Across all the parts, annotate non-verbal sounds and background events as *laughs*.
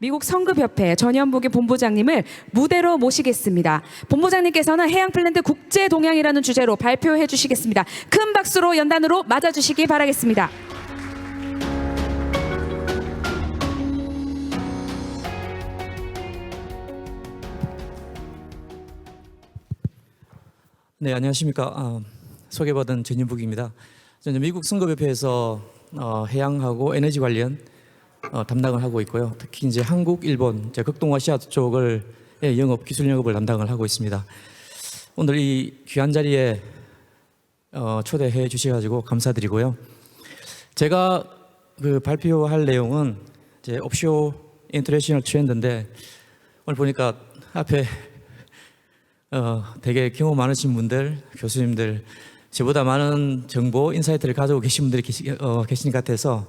미국 성급협회 전현복의 본부장님을 무대로 모시겠습니다. 본부장님께서는 해양플랜드 국제동향이라는 주제로 발표해 주시겠습니다. 큰 박수로 연단으로 맞아주시기 바라겠습니다. 네, 안녕하십니까. 아, 소개받은 전인북입니다. 저는 미국 선거협회에서 어, 해양하고 에너지 관련 어, 담당을 하고 있고요. 특히 이제 한국, 일본, 이제 극동아시아 쪽을 의 영업, 기술 영업을 담당을 하고 있습니다. 오늘 이 귀한 자리에 어, 초대해 주셔가지고 감사드리고요. 제가 그 발표할 내용은 이제 옵쇼 인터내셔널 트렌드인데 오늘 보니까 앞에 어, 되게 경험 많으신 분들, 교수님들, 저보다 많은 정보, 인사이트를 가지고 계신 분들이 계시, 어, 계신 것 같아서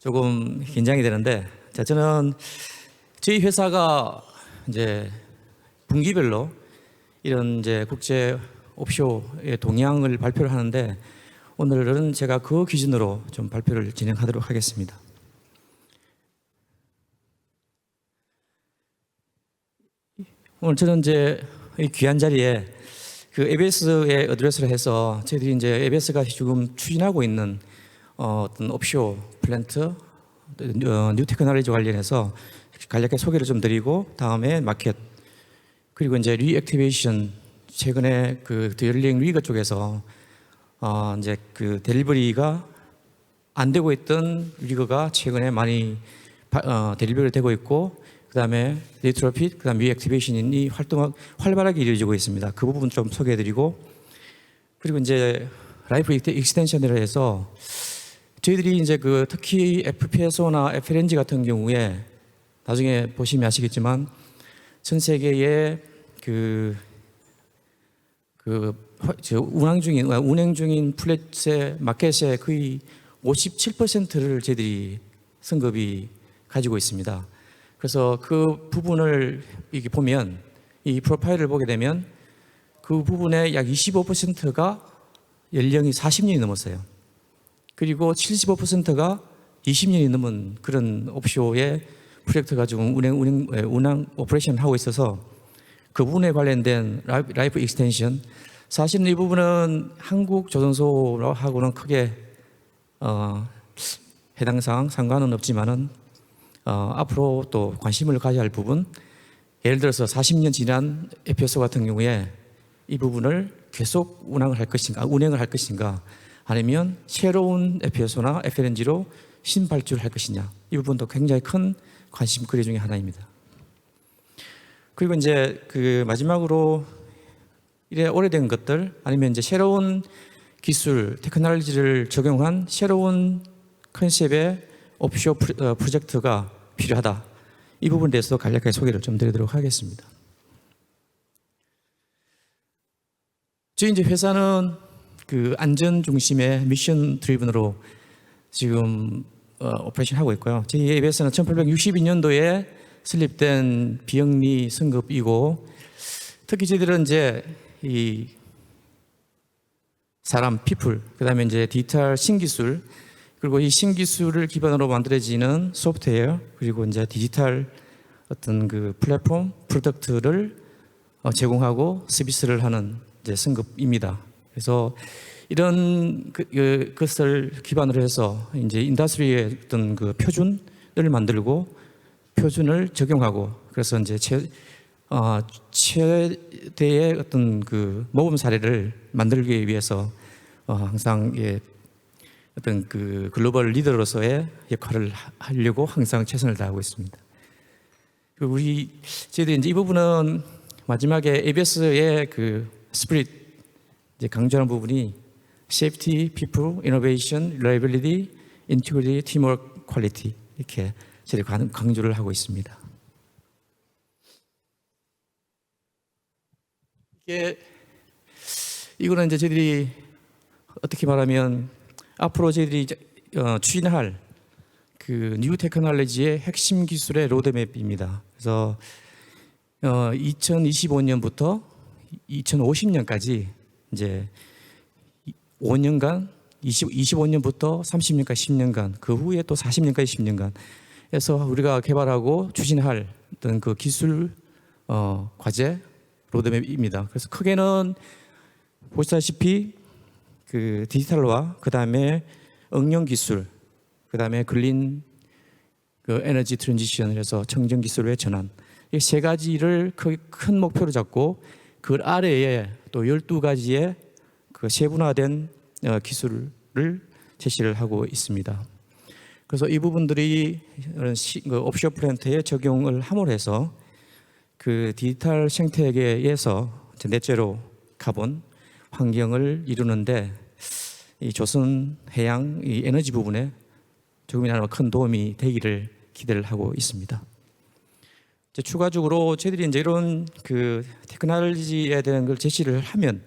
조금 긴장이 되는데, 자, 저는 저희 회사가 이제 분기별로 이런 이제 국제 옵쇼의 동향을 발표를 하는데, 오늘은 제가 그 기준으로 좀 발표를 진행하도록 하겠습니다. 오늘 저는 이제 이 귀한 자리에 그 ABS에 어드레스를 해서 저희들이 이제 ABS가 지금 추진하고 있는 어, 어떤 옵쇼 플랜트 어, 뉴 테크놀로지 관련해서 간략하게 소개를 좀 드리고 다음에 마켓 그리고 이제 리액티베이션 최근에 그 디얼링 리그 쪽에서 어, 이제 그 델리버리가 안 되고 있던 리그가 최근에 많이 바- 어, 델리버리 되고 있고 그다음에 리트로핏 그다음 리액티베이션이 활동 활발하게 이루어지고 있습니다. 그 부분 좀 소개해드리고 그리고 이제 라이프 익스텐션이라 해서 저희들이 이제 그 특히 FPSO나 FLNG 같은 경우에 나중에 보시면 아시겠지만 전 세계의 그, 그, 운항 중인, 아, 운행 중인 플랫의 마켓의 거의 57%를 저희들이 승급이 가지고 있습니다. 그래서 그 부분을 이게 보면 이 프로파일을 보게 되면 그 부분의 약 25%가 연령이 40년이 넘었어요. 그리고 75%가 20년이 넘은 그런 옵쇼의 프로젝트가 지금 운행, 운행, 에, 운항 오퍼레이션 하고 있어서 그 부분에 관련된 라이프, 라이프 익스텐션. 사실은 이 부분은 한국 조선소하고는 크게 어, 해당 사항 상관은 없지만은 어, 앞으로 또 관심을 가져야 할 부분. 예를 들어서 40년 지난 FPSO 같은 경우에 이 부분을 계속 운항을 할 것인가 운행을 할 것인가 아니면 새로운 FPSO나 FLNG로 신발주를 할 것이냐 이 부분도 굉장히 큰 관심 거리 중에 하나입니다. 그리고 이제 그 마지막으로 이래 오래된 것들 아니면 이제 새로운 기술 테크놀로지를 적용한 새로운 컨셉의 옵쇼 어, 프로젝트가 필요하다. 이 부분에 대해서 간략하게 소개를 좀 드리도록 하겠습니다. 저희 이제 회사는 그 안전 중심의 미션 드리븐으로 지금 어, 오퍼레이션 하고 있고요. 저희 ABS는 1862년도에 설립된 비영리 승급이고 특히 저희들은 이제 이 사람, 피플, 그다음에 이제 디지털 신기술 그리고 이 신기술을 기반으로 만들어지는 소프트웨어 그리고 이제 디지털 어떤 그 플랫폼 프로덕트를 어, 제공하고 서비스를 하는 이제 승급입니다. 그래서 이런 그, 그, 것을 기반으로 해서 이제 인더스트리의 어떤 그 표준을 만들고 표준을 적용하고 그래서 이제 최, 어, 최대의 어떤 그 모범 사례를 만들기 위해서 어, 항상 예, 어떤 그 글로벌 리더로서의 역할을 하- 하려고 항상 최선을 다하고 있습니다. 그리고 우리 저희들이 이제 이 부분은 마지막에 ABS의 그 스프릿 이제 강조하는 부분이 safety, people, innovation, reliability, integrity, teamwork, quality 이렇게 저희 강- 강조를 하고 있습니다. 이게 이거는 이제 저희들이 어떻게 말하면 앞으로 저희들이 어, 추진할 그 뉴 테크놀로지의 핵심 기술의 로드맵입니다. 그래서 어, 2025년부터 2050년까지 이제 5년간 20, 25년부터 30년까지 10년간 그 후에 또 40년까지 10년간 우리가 개발하고 추진할 어떤 그 기술 어, 과제 로드맵입니다. 그래서 크게는 보시다시피 그 디지털화, 그 다음에 응용 기술, 그 다음에 글린 그 에너지 트랜지션에서 청정 기술의 전환 이 세 가지를 크- 큰 목표로 잡고 그 아래에 또 12가지의 그 세분화된 어, 기술을 제시를 하고 있습니다. 그래서 이 부분들이 그 옵션 플랜트에 적용을 함으로 해서 그 디지털 생태계에서 넷제로 카본 환경을 이루는데 이 조선 해양 이 에너지 부분에 조금이나마 큰 도움이 되기를 기대를 하고 있습니다. 이제 추가적으로 저희들이 이제 이런 그 테크놀로지에 대한 걸 제시를 하면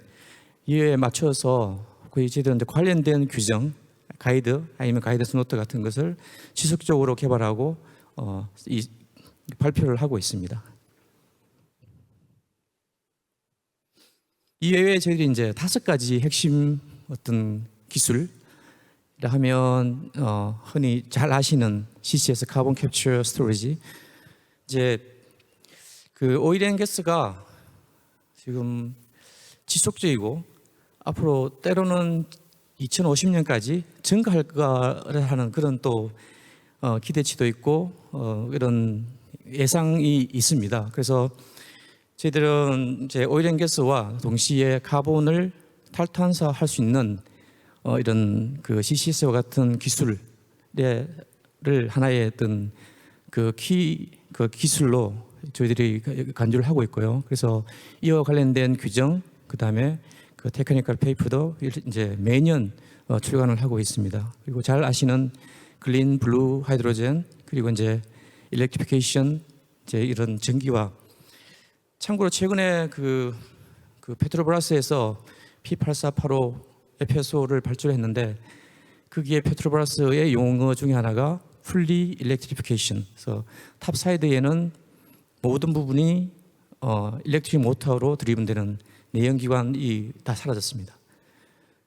이에 맞춰서 그 저희들은 관련된 규정, 가이드 아니면 가이드스 노트 같은 것을 지속적으로 개발하고 어, 이 발표를 하고 있습니다. 이외에 저희들이 이제 다섯 가지 핵심 어떤 기술 하면 어, 흔히 잘 아시는 CCS 카본 캡처 스토리지 이제 그 오일 앤 가스가 지금 지속적이고 앞으로 때로는 2050년까지 증가할 거라는 그런 또 어, 기대치도 있고 어, 이런 예상이 있습니다. 그래서 저희들은 이제 오일 앤 가스와 동시에 카본을 탈탄소할 수 있는 어, 이런 그 CCS와 같은 기술을 하나의 어떤 그 키 그 기술로 저희들이 간주를 하고 있고요. 그래서 이와 관련된 규정 그 다음에 그 테크니컬 페이퍼도 이제 매년 어, 출간을 하고 있습니다. 그리고 잘 아시는 글린 블루 하이드로젠 그리고 이제 일렉트리피케이션 이제 이런 전기와 참고로 최근에 그, 그 페트로브라스에서 P8485 FSO를 발주했는데 거기에 페트로브라스의 용어 중에 하나가 풀리 일렉트리피케이션. 그래서 탑 사이드에는 모든 부분이 어, 일렉트릭 모터로 드리븐되는 내연기관이 다 사라졌습니다.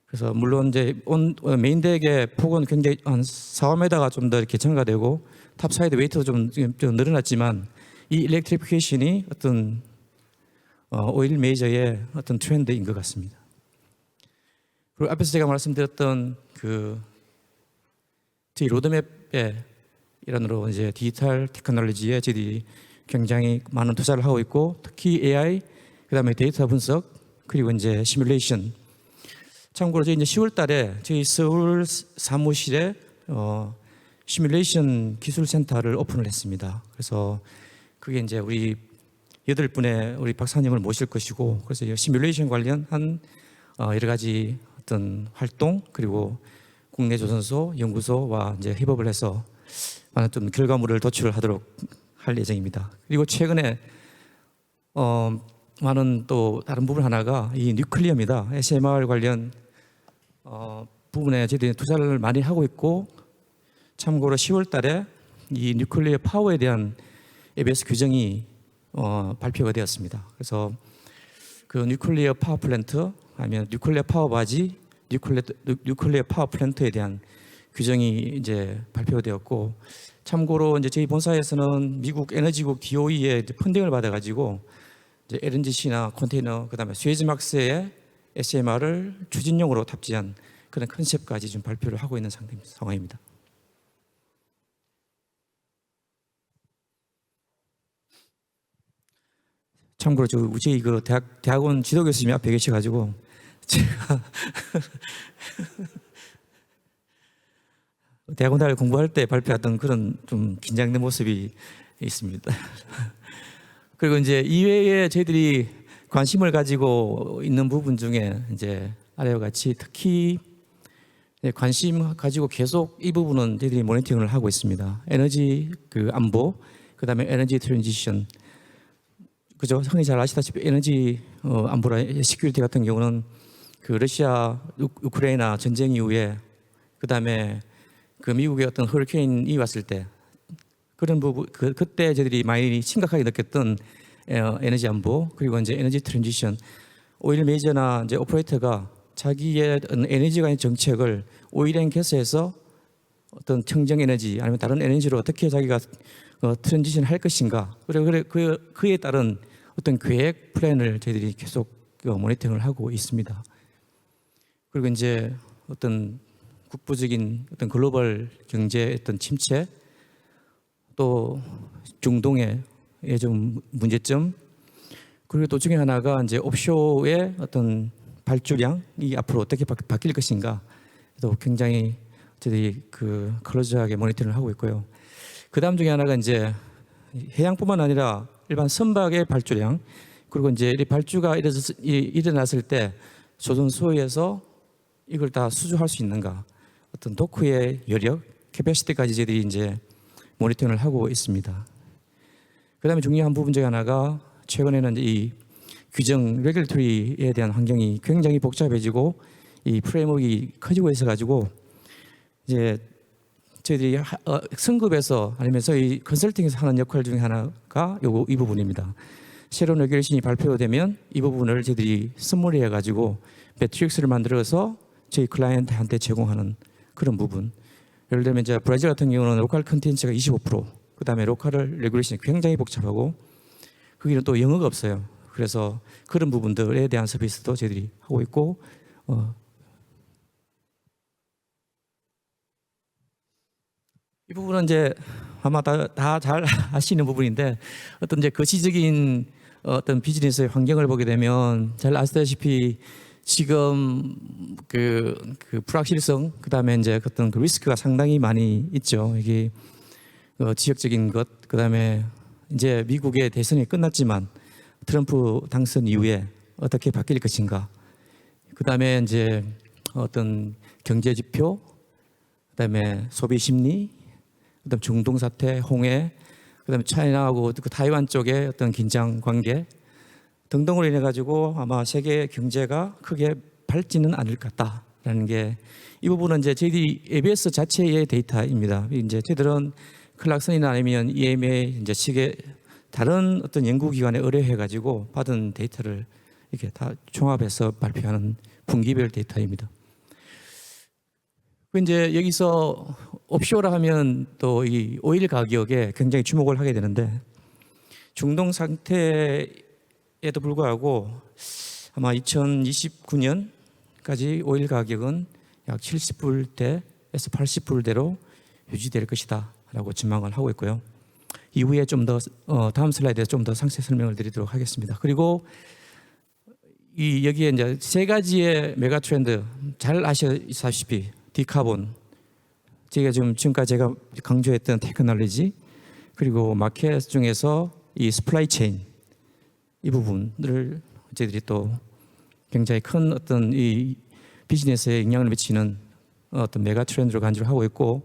그래서 물론 이제 온 어, 메인 덱의 폭은 굉장히 한 4, 5m가 좀 더 이렇게 증가되고 탑 사이드 웨이트도 좀, 좀 늘어났지만 이 일렉트리피케이션이 어떤 어, 오일 메이저의 어떤 트렌드인 것 같습니다. 그리고 앞에서 제가 말씀드렸던 그 저희 로드맵의 일환으로 이제 디지털 테크놀로지에 저희들이 굉장히 많은 투자를 하고 있고 특히 AI 그다음에 데이터 분석 그리고 이제 시뮬레이션 참고로 저희 이제 10월 달에 저희 서울 사무실에 어, 시뮬레이션 기술 센터를 오픈을 했습니다. 그래서 그게 이제 우리 여덟 분의 우리 박사님을 모실 것이고 그래서 이 시뮬레이션 관련한 어, 여러 가지 어떤 활동 그리고 국내 조선소 연구소와 이제 협업을 해서 많은 좀 결과물을 도출하도록 할 예정입니다. 그리고 최근에 어, 많은 또 다른 부분 하나가 이 뉴클리어입니다. SMR 관련 어, 부분에 저희들이 투자를 많이 하고 있고 참고로 10월 달에 이 뉴클리어 파워에 대한 ABS 규정이 어, 발표가 되었습니다. 그래서 그 뉴클리어 파워 플랜트 아니면 뉴클리어 파워 바지 뉴클리어, 뉴클리어 파워 플랜트에 대한 규정이 이제 발표되었고 참고로 이제 저희 본사에서는 미국 에너지국 DOE의 펀딩을 받아가지고 이제 LNGC나 컨테이너 그다음에 스웨즈막스의 SMR을 추진용으로 탑재한 그런 컨셉까지 좀 발표를 하고 있는 상황입니다. 참고로 저 우리 그 대학 대학원 지도 교수님이 앞에 계셔가지고 제가 *laughs* 대학원 다닐 공부할 때 발표했던 그런 좀 긴장된 모습이 있습니다. *laughs* 그리고 이제 이외에 저희들이 관심을 가지고 있는 부분 중에 이제 아래와 같이 특히 네, 관심 가지고 계속 이 부분은 저희들이 모니터링을 하고 있습니다. 에너지 그 안보, 그 다음에 에너지 트랜지션, 그죠? 흔히 잘 아시다시피 에너지 어, 안보라 시큐리티 같은 경우는 그 러시아 우- 우크라이나 전쟁 이후에 그 다음에 그 미국의 어떤 허리케인이 왔을 때 그런 부분 그, 그때 저희들이 많이 심각하게 느꼈던 어, 에너지 안보 그리고 이제 에너지 트랜지션 오일 메이저나 이제 오퍼레이터가 자기의 에너지 관련 정책을 오일 앤 가스에서 어떤 청정 에너지 아니면 다른 에너지로 어떻게 자기가 어, 트랜지션 할 것인가 그래 그래 그 그에 따른 어떤 계획 플랜을 저희들이 계속 어, 모니터링을 하고 있습니다. 그리고 이제 어떤 국부적인 어떤 글로벌 경제의 어떤 침체 또 중동의 좀 문제점 그리고 또 중에 하나가 이제 옵쇼의 어떤 발주량이 앞으로 어떻게 바, 바뀔 것인가 또 굉장히 저희들이 그 클로즈하게 모니터링을 하고 있고요. 그 다음 중에 하나가 이제 해양뿐만 아니라 일반 선박의 발주량 그리고 이제 이 발주가 일어났, 일어났을 때 조선소에서 이걸 다 수주할 수 있는가 어떤 도크의 여력 캐패시티까지 저희들이 이제 모니터링을 하고 있습니다. 그 다음에 중요한 부분 중에 하나가 최근에는 이 규정 레귤토리에 대한 환경이 굉장히 복잡해지고 이 프레임워크가 커지고 있어 가지고 이제 저희들이 하- 어, 승급에서 아니면 저희 컨설팅에서 하는 역할 중에 하나가 요거 이 부분입니다. 새로운 레귤레이션이 발표되면 이 부분을 저희들이 스몰리해 가지고 매트릭스를 만들어서 저희 클라이언트한테 제공하는 그런 부분. 예를 들면 이제 브라질 같은 경우는 로컬 컨텐츠가 25%, 그다음에 로컬 레귤레이션이 굉장히 복잡하고 거기는 또 영어가 없어요. 그래서 그런 부분들에 대한 서비스도 저희들이 하고 있고 어, 이 부분은 이제 아마 다 잘 *laughs* 아시는 부분인데 어떤 이제 거시적인 어떤 비즈니스의 환경을 보게 되면 잘 아시다시피 지금 그, 그 불확실성 그다음에 이제 어떤 그 리스크가 상당히 많이 있죠. 이게 어, 지역적인 것 그다음에 이제 미국의 대선이 끝났지만 트럼프 당선 이후에 어떻게 바뀔 것인가 그다음에 이제 어떤 경제 지표 그다음에 소비 심리 그다음 중동 사태, 홍해, 그다음에 차이나하고 그 타이완 쪽의 어떤 긴장 관계 등등으로 인해 가지고 아마 세계 경제가 크게 밝지는 않을 것 같다라는 게 이 부분은 이제 저희들이 ABS 자체의 데이터입니다. 이제 저희들은 클락슨이나 아니면 EMA 이제 측에 다른 어떤 연구기관에 의뢰해 가지고 받은 데이터를 이렇게 다 종합해서 발표하는 분기별 데이터입니다. 그 이제 여기서 옵쇼라 하면 또 이 오일 가격에 굉장히 주목을 하게 되는데 중동 상태 에도 불구하고 아마 2029년까지 오일 가격은 약 70불대에서 80불대로 유지될 것이다라고 전망을 하고 있고요. 이후에 좀더 어, 다음 슬라이드에서 좀더 상세 설명을 드리도록 하겠습니다. 그리고 이 여기에 이제 세 가지의 메가 트렌드 잘 아시다시피 디카본 제가 지금 지금까지 제가 강조했던 테크놀로지 그리고 마켓 중에서 이 스플라이 체인 이 부분을 저희들이 또 굉장히 큰 어떤 이 비즈니스에 영향을 미치는 어떤 메가 트렌드로 간주를 하고 있고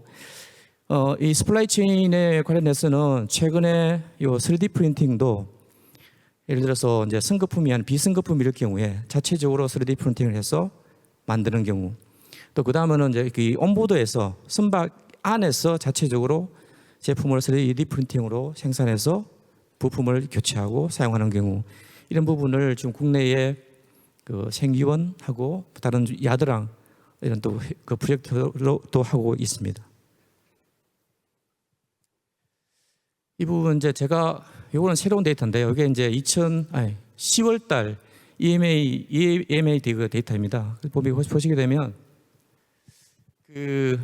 어, 이 스플라이 체인에 관련해서는 최근에 요 3D 프린팅도 예를 들어서 이제 승거품이 아닌 비승거품일 경우에 자체적으로 3D 프린팅을 해서 만드는 경우 또 그 다음에는 이제 그 온보드에서 선박 안에서 자체적으로 제품을 3D 프린팅으로 생산해서 부품을 교체하고 사용하는 경우 이런 부분을 지금 국내에 그 생기원하고 다른 야드랑 이런 또 그 프로젝트로 또 하고 있습니다. 이 부분 이제 제가 요거는 새로운 데이터인데요. 이게 이제 2000 아니 10월 달 EMA EMA 그 데이터입니다. 보시- 보시게 되면 그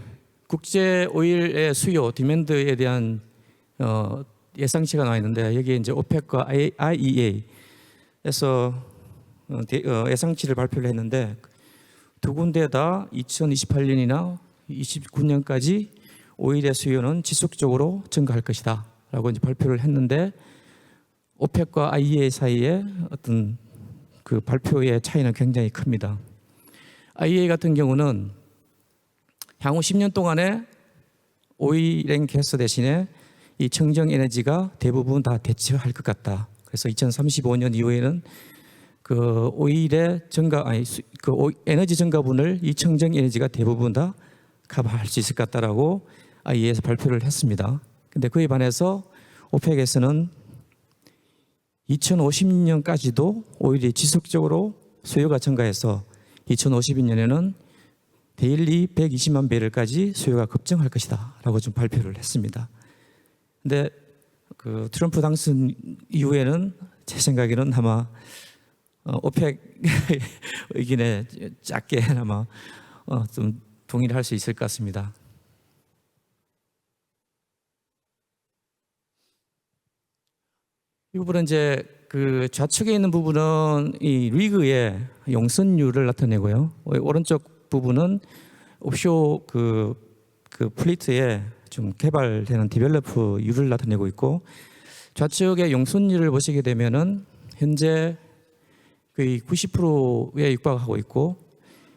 국제 오일의 수요 디맨드에 대한 어, 예상치가 나와 있는데 여기에 이제 오펙과 IEA에서 어, 대- 어, 예상치를 발표를 했는데 두 군데 다 2028년이나 29년까지 오일의 수요는 지속적으로 증가할 것이다라고 이제 발표를 했는데 오펙과 IEA 사이에 어떤 그 발표의 차이는 굉장히 큽니다. IEA 같은 경우는 향후 10년 동안에 오일앤 가스 대신에 이 청정 에너지가 대부분 다 대체할 것 같다. 그래서 2035년 이후에는 그 오일의 증가 아니 수- 그 오- 에너지 증가분을 이 청정 에너지가 대부분 다 커버할 수 있을 것 같다라고 IEA에서 발표를 했습니다. 근데 그에 반해서 오펙에서는 2050년까지도 오일이 지속적으로 수요가 증가해서 2052년에는 데일리 120만 배럴까지 수요가 급증할 것이다 라고 좀 발표를 했습니다. 근데 그 트럼프 당선 이후에는 제 생각에는 아마 어, 오펙 *laughs* 의견에 작게 아마 어, 좀 동의를 할 수 있을 것 같습니다. 이 부분은 이제 그 좌측에 있는 부분은 이 리그의 용선율을 나타내고요. 오른쪽 부분은 옵쇼 그, 그 플리트 에좀 개발되는 디벨로퍼율을 나타내고 있고 좌측의 용선율을 보시게 되면은 현재 거의 90%에 육박하고 있고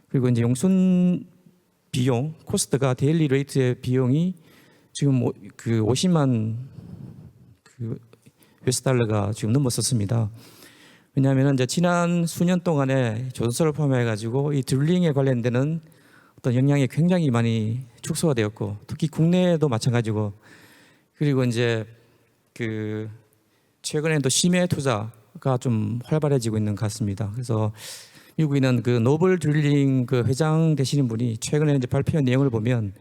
그리고 이제 용선 비용 코스트가 데일리 레이트의 비용이 지금 뭐그 50만 그 US 달러가 지금 넘었었습니다. 왜냐하면 이제 지난 수년 동안에 조선소를 포함해 가지고 이 드릴링에 관련되는 어떤 영향이 굉장히 많이 축소가 되었고 특히 국내에도 마찬가지고 그리고 이제 그 최근에도 심해 투자가 좀 활발해지고 있는 것 같습니다. 그래서 미국에 있는 그 노블 드릴링 그 회장 되시는 분이 최근에 이제 발표한 내용을 보면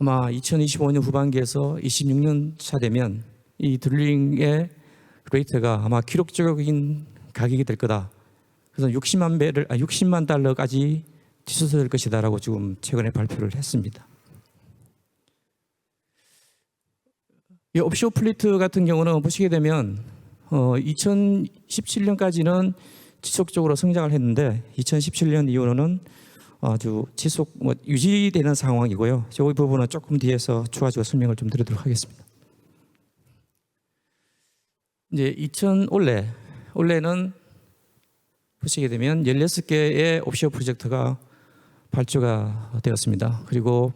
아마 2025년 후반기에서 26년 차 되면 이 드릴링의 레이트가 아마 기록적인 가격이 될 거다. 그래서 60만 배를 아 60만 달러까지 치솟을 것이다라고 지금 최근에 발표를 했습니다. 이 옵쇼 플리트 같은 경우는 보시게 되면 어 2017년까지는 지속적으로 성장을 했는데 2017년 이후로는 아주 지속 뭐 유지되는 상황이고요. 저 부분은 조금 뒤에서 추가적으로 설명을 좀 드리도록 하겠습니다. 이제 2000 올해 올해는 보시게 되면 16개의 옵션 프로젝트가 발주가 되었습니다. 그리고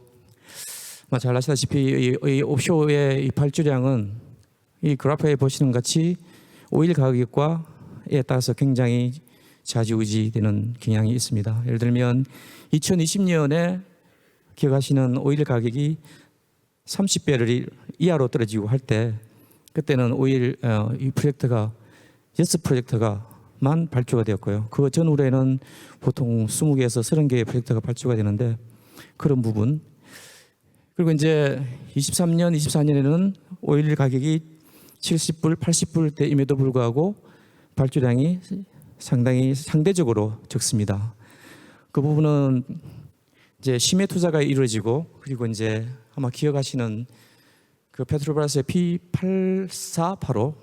뭐잘 아시다시피 이, 이 옵쇼의 이 발주량은 이 그래프에 보시는 것 같이 오일 가격과에 따라서 굉장히 좌지우지되는 경향이 있습니다. 예를 들면 2020년에 기억하시는 오일 가격이 30배를 이하로 떨어지고 할 때 그때는 오일 어, 이 프로젝트가 예스 프로젝트가 만 발주가 되었고요. 그 전후에는 보통 20개에서 30개의 프로젝트가 발주가 되는데 그런 부분 그리고 이제 23년, 24년에는 오일 가격이 70불, 80불 대임에도 불구하고 발주량이 상당히 상대적으로 적습니다. 그 부분은 이제 심해 투자가 이루어지고 그리고 이제 아마 기억하시는 그 페트로브라스의 P8485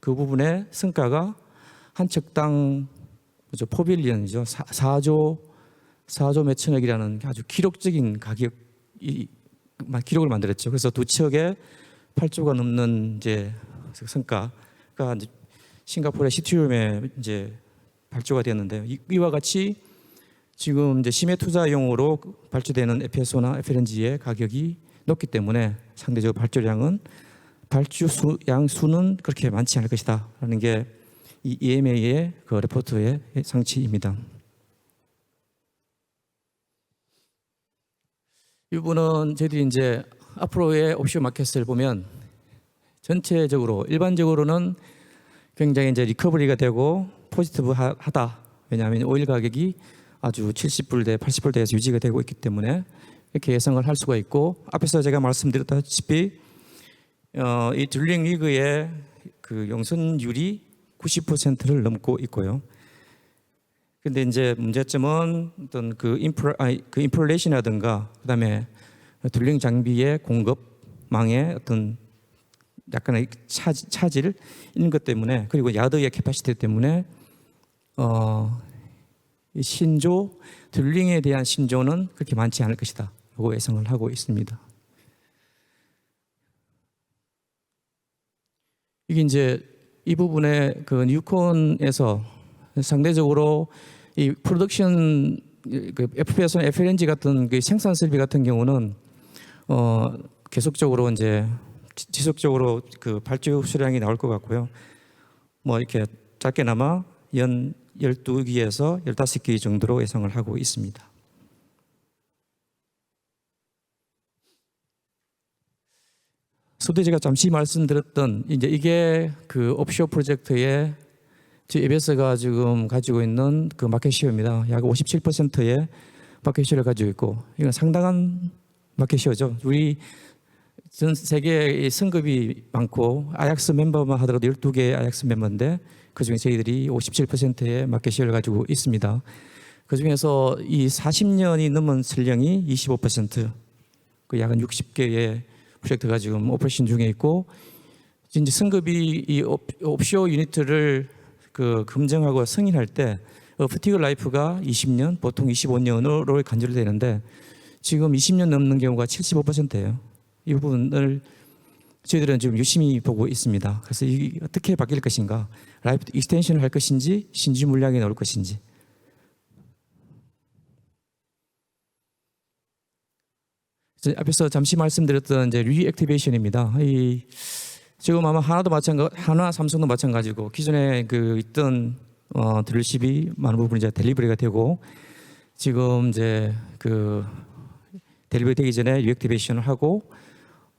그 부분의 성과가 한 척당 뭐죠? 포빌리언이죠. 4, 조 4조 몇천억이라는 아주 기록적인 가격이 막 기록을 만들었죠. 그래서 두 척에 8조가 넘는 이제 성과가 이제 싱가포르의 시티룸에 이제 발주가 되었는데 이- 이와 같이 지금 이제 심해 투자용으로 발주되는 FSO나 FLNG의 가격이 높기 때문에 상대적으로 발주량은 발주 수, 양 수는 그렇게 많지 않을 것이다라는 게 이 EMA의 그 레포트의 상치입니다. 이 부분은 저희들이 이제 앞으로의 옵션 마켓을 보면 전체적으로 일반적으로는 굉장히 이제 리커버리가 되고 포지티브하다. 왜냐하면 오일 가격이 아주 70불 대, 80불대에서 유지가 되고 있기 때문에 이렇게 예상을 할 수가 있고 앞에서 제가 말씀드렸다시피 어, 이 딜링 리그의 그 용선율이 90%를 넘고 있고요. 근데 이제 문제점은 어떤 그 인플 아니 그 인플레이션이라든가 그다음에 딜링 장비의 공급망의 어떤 약간의 차질, 차질 이런 것 때문에 그리고 야드의 캐파시티 때문에 어, 이 신조 딜링에 대한 신조는 그렇게 많지 않을 것이다. 라고 예상을 하고 있습니다. 이게 이제 이 부분에 그 뉴콘에서 상대적으로 이 프로덕션 그 FPS나 FLNG 같은 그 생산 설비 같은 경우는 어 계속적으로 이제 지- 지속적으로 그 발주 수량이 나올 것 같고요. 뭐 이렇게 작게나마 연 12기에서 15기 정도로 예상을 하고 있습니다. 소대지가 잠시 말씀드렸던 이제 이게 그 옵쇼 프로젝트의 지 EBS가 지금 가지고 있는 그 마켓 시어입니다. 약 57%의 마켓쉐어를 가지고 있고 이건 상당한 마켓쉐어죠. 우리 전 세계에 승급이 많고 아약스 멤버만 하더라도 12개의 아약스 멤버인데 그중에 저희들이 57%의 마켓쉐어를 가지고 있습니다. 그중에서 이 40년이 넘은 설령이 25%, 그 약은 60개의 프로젝트가 지금 오퍼레이션 중에 있고 이제 승급이 이 옵- 옵쇼 유니트를 그 검증하고 승인할 때 어프티그 라이프가 20년, 보통 25년으로 간절되는데 지금 20년 넘는 경우가 75%예요. 이 부분을 저희들은 지금 유심히 보고 있습니다. 그래서 이 어떻게 바뀔 것인가, 라이프 익스텐션을 할 것인지, 신규 물량이 나올 것인지. 이제 앞에서 잠시 말씀드렸던 이제 리액티베이션입니다. 이 지금 아마 하나도 마찬가지, 하나 삼성도 마찬가지고 기존에 그 있던 어, 드릴십이 많은 부분 이제 델리버리가 되고 지금 이제 그 델리버리 되기 전에 리액티베이션을 하고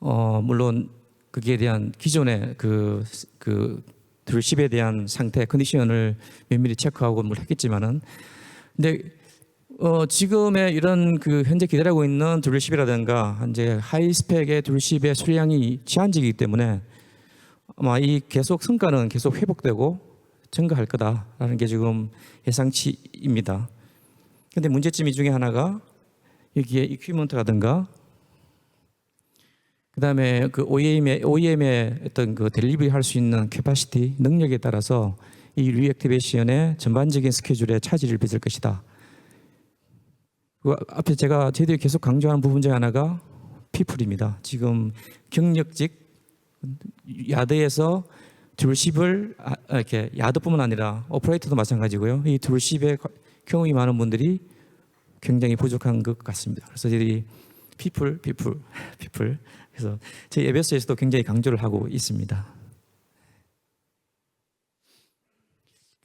어 물론 거기에 대한 기존의 그, 그 드릴십에 대한 상태 컨디션을 면밀히 체크하고 뭘 했겠지만은 근데 어 지금의 이런 그 현재 기다리고 있는 드릴십이라든가 이제 하이 스펙의 드릴십의 수량이 제한적이기 때문에 아마 이 계속 성과는 계속 회복되고 증가할 거다라는 게 지금 예상치입니다. 근데 문제점 이 중에 하나가 여기에 이퀴먼트라든가 그다음에 그 OEM의 OEM의 어떤 그 델리버리 할 수 있는 캐파시티 능력에 따라서 이 리액티베이션의 전반적인 스케줄에 차질을 빚을 것이다. 그 앞에 제가 저희들이 계속 강조하는 부분 중에 하나가 피플입니다. 지금 경력직 야드에서 둘십을 아, 이렇게 야드뿐만 아니라 오퍼레이터도 마찬가지고요. 이 둘십에 경험이 많은 분들이 굉장히 부족한 것 같습니다. 그래서 저희들이 피플, 피플, *laughs* 피플. 그래서 저희 에베스에서도 굉장히 강조를 하고 있습니다.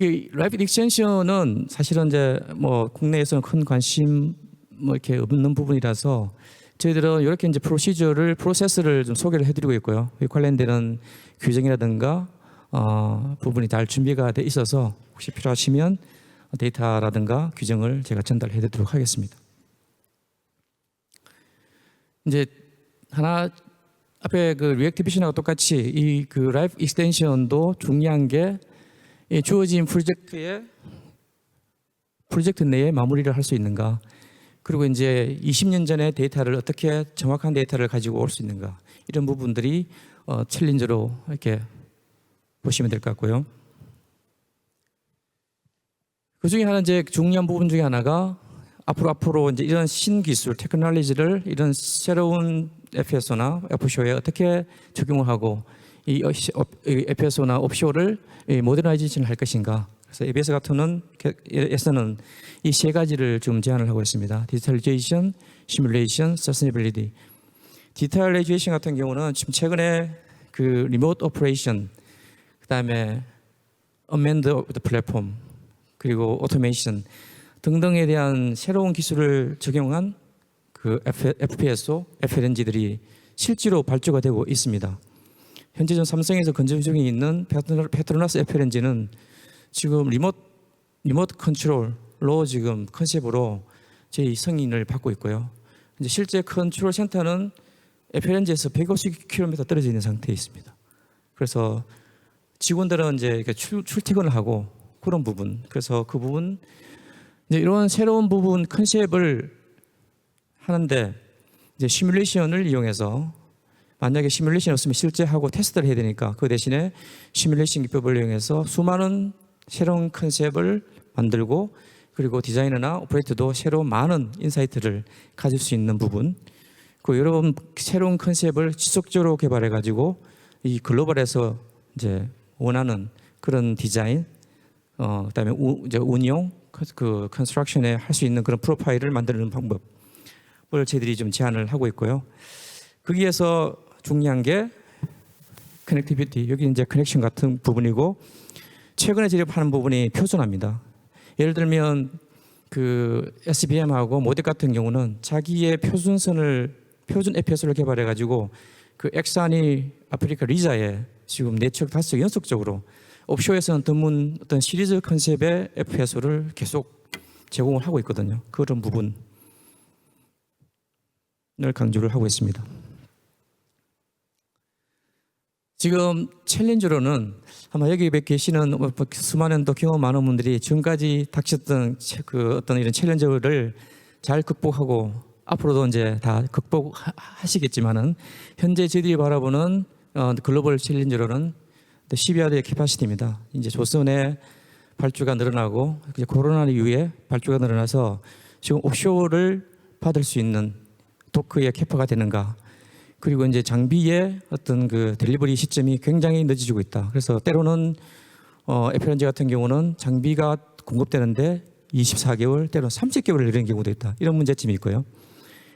이 라이프 익스텐션은 사실은 이제 뭐 국내에서는 큰 관심 뭐 이렇게 없는 부분이라서 저희들은 이렇게 이제 프로시저를 프로세스를 좀 소개를 해드리고 있고요. 이 관련되는 규정이라든가 어, 부분이 잘 준비가 돼 있어서 혹시 필요하시면 데이터라든가 규정을 제가 전달해드리도록 하겠습니다. 이제 하나 앞에 그 리액티비션하고 똑같이 이 그 라이프 익스텐션도 중요한 게이 주어진 프로젝트의 프로젝트 내에 마무리를 할 수 있는가 그리고 이제 20년 전의 데이터를 어떻게 정확한 데이터를 가지고 올 수 있는가 이런 부분들이 어, 챌린저로 이렇게 보시면 될 것 같고요. 그 중에 하나 이제 중요한 부분 중에 하나가 앞으로 앞으로 이제 이런 신기술 테크놀로지를 이런 새로운 FSO나 F쇼에 어떻게 적용을 하고 이 FSO나 옵쇼를 모더나이제이션을 할 것인가. 그래서 ABS 같은 에서는 이 세 가지를 지금 제안을 하고 있습니다. 디지털리제이션, 시뮬레이션, 서스테이빌리티. 디지털리제이션 같은 경우는 지금 최근에 그 리모트 오퍼레이션, 그다음에 어멘드 플랫폼, 그리고 오토메이션 등등에 대한 새로운 기술을 적용한 그 FPSO, FLNG들이 실제로 발주가 되고 있습니다. 현재 전 삼성에서 건조 중에 있는 페트로나스 FLNG는 지금 리모트 리모트 컨트롤로 지금 컨셉으로 저희 승인을 받고 있고요. 이제 실제 컨트롤 센터는 FLNG에서 150km 떨어져 있는 상태에 있습니다. 그래서 직원들은 이제 출, 출퇴근을 하고 그런 부분. 그래서 그 부분 이제 이런 새로운 부분 컨셉을 하는데 이제 시뮬레이션을 이용해서 만약에 시뮬레이션 없으면 실제 하고 테스트를 해야 되니까 그 대신에 시뮬레이션 기법을 이용해서 수많은 새로운 컨셉을 만들고 그리고 디자이너나 오퍼레이터도 새로운 많은 인사이트를 가질 수 있는 부분 그 여러분 새로운 컨셉을 지속적으로 개발해 가지고 이 글로벌에서 이제 원하는 그런 디자인 어 그다음에 우, 이제 운용 그, 그 컨스트럭션에 할 수 있는 그런 프로파일을 만드는 방법을 저희들이 좀 제안을 하고 있고요. 거기에서 중요한 게 커넥티비티 여기 이제 커넥션 같은 부분이고 최근에 제립하는 부분이 표준화입니다. 예를 들면 그 SBM하고 모델 같은 경우는 자기의 표준선을 표준 FPS를 개발해 가지고 그 엑산이 아프리카 리자에 지금 네트워크 다섯 연속적으로 옵쇼에서는 드문 어떤 시리즈 컨셉의 FPS를 계속 제공을 하고 있거든요. 그런 부분 강조를 하고 있습니다. 지금 챌린저로는 아마 여기 계시는 뭐 수많은 또 경험 많은 분들이 지금까지 닥쳤던 채- 그 어떤 이런 챌린저를 잘 극복하고 앞으로도 이제 다 극복하시겠지만은 현재 저희들이 바라보는 어, 글로벌 챌린저로는 12야드의 캐파시티입니다. 이제 조선의 발주가 늘어나고 이제 코로나 이후에 발주가 늘어나서 지금 옵쇼를 받을 수 있는 도크의 캐파가 되는가 그리고 이제 장비의 어떤 그 델리버리 시점이 굉장히 늦어지고 있다. 그래서 때로는 어, 에페런지 같은 경우는 장비가 공급되는데 24개월, 때로는 30개월을 내리는 경우도 있다. 이런 문제점이 있고요.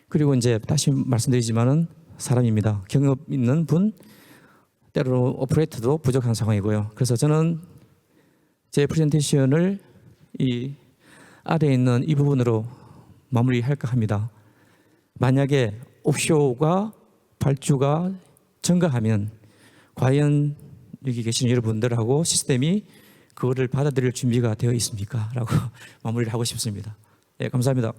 그리고 이제 다시 말씀드리지만은 사람입니다. 경험 있는 분, 때로 오퍼레이터도 부족한 상황이고요. 그래서 저는 제 프레젠테이션을 이 아래에 있는 이 부분으로 마무리할까 합니다. 만약에 옵쇼가 발주가 증가하면 과연 여기 계신 여러분들하고 시스템이 그거를 받아들일 준비가 되어 있습니까? 라고 *laughs* 마무리를 하고 싶습니다. 예, 감사합니다.